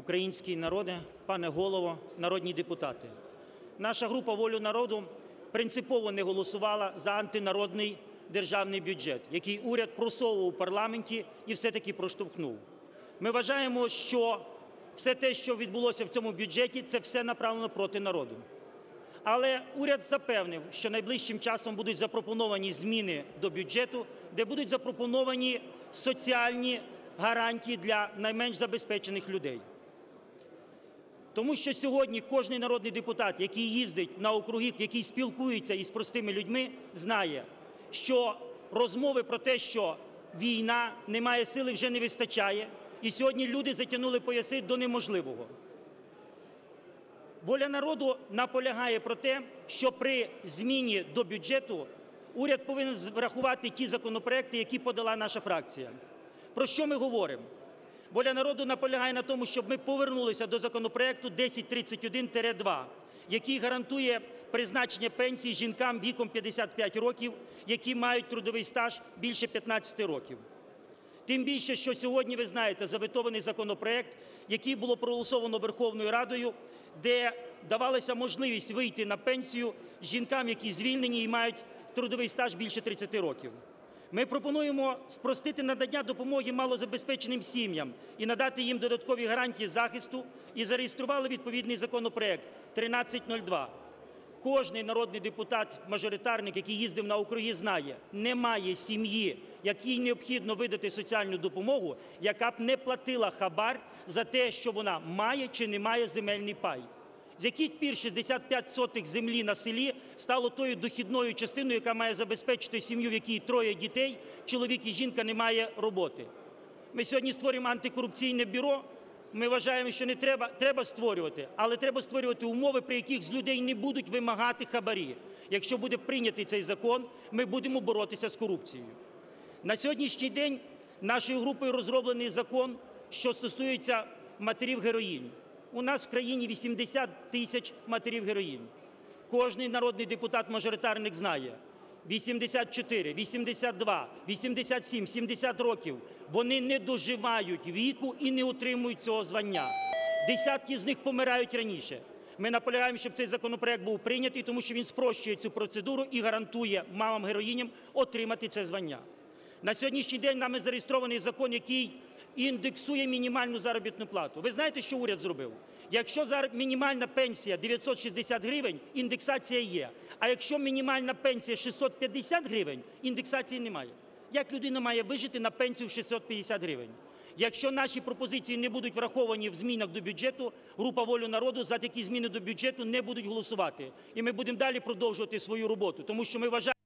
український народе, пане Голово, народні депутати! Наша група "Воля народу" принципово не голосувала за антинародний державний бюджет, який уряд просовував у парламенті і все-таки проштовхнув. Ми вважаємо, що все те, що відбулося в цьому бюджеті, це все направлено проти народу. Але уряд запевнив, що найближчим часом будуть запропоновані зміни до бюджету, де будуть запропоновані соціальні гарантії для найменш забезпечених людей. Тому що сьогодні кожний народний депутат, який їздить на округи, який спілкується із простими людьми, знає, що розмови про те, що війна, немає сили, вже не вистачає, і сьогодні люди затягнули пояси до неможливого. "Воля народу" наполягає про те, що при зміні до бюджету уряд повинен врахувати ті законопроекти, які подала наша фракція. Про що ми говоримо? "Воля народу" наполягає на тому, щоб ми повернулися до законопроекту 1031-2, який гарантує призначення пенсій жінкам віком 55 років, які мають трудовий стаж більше 15 років. Тим більше, що сьогодні, ви знаєте, заветований законопроект, який було проголосовано Верховною Радою, де давалася можливість вийти на пенсію жінкам, які звільнені і мають трудовий стаж більше 30 років. Ми пропонуємо спростити надання допомоги малозабезпеченим сім'ям і надати їм додаткові гарантії захисту, і зареєстрували відповідний законопроект 1302. Кожний народний депутат-мажоритарник, який їздив на округи, знає, немає сім'ї, якій необхідно видати соціальну допомогу, яка б не платила хабар за те, що вона має чи не має земельний пай. З яких пір 65 сотих землі на селі стало тою дохідною частиною, яка має забезпечити сім'ю, в якій троє дітей, чоловік і жінка не має роботи? Ми сьогодні створюємо антикорупційне бюро. Ми вважаємо, що не треба, треба створювати, але треба створювати умови, при яких з людей не будуть вимагати хабарі. Якщо буде прийнятий цей закон, ми будемо боротися з корупцією. На сьогоднішній день нашою групою розроблений закон, що стосується матерів-героїнь. У нас в країні 80 тисяч матерів-героїнь. Кожний народний депутат-мажоритарник знає: 84, 82, 87, 70 років вони не доживають віку і не отримують цього звання. Десятки з них помирають раніше. Ми наполягаємо, щоб цей законопроект був прийнятий, тому що він спрощує цю процедуру і гарантує мамам-героїням отримати це звання. На сьогоднішній день нами зареєстрований закон, який індексує мінімальну заробітну плату. Ви знаєте, що уряд зробив? Якщо мінімальна пенсія 960 гривень, індексація є. А якщо мінімальна пенсія 650 гривень, індексації немає. Як людина має вижити на пенсію 650 гривень? Якщо наші пропозиції не будуть враховані в змінах до бюджету, група "Воля народу" за такі зміни до бюджету не будуть голосувати. І ми будемо далі продовжувати свою роботу, тому що ми вважаємо...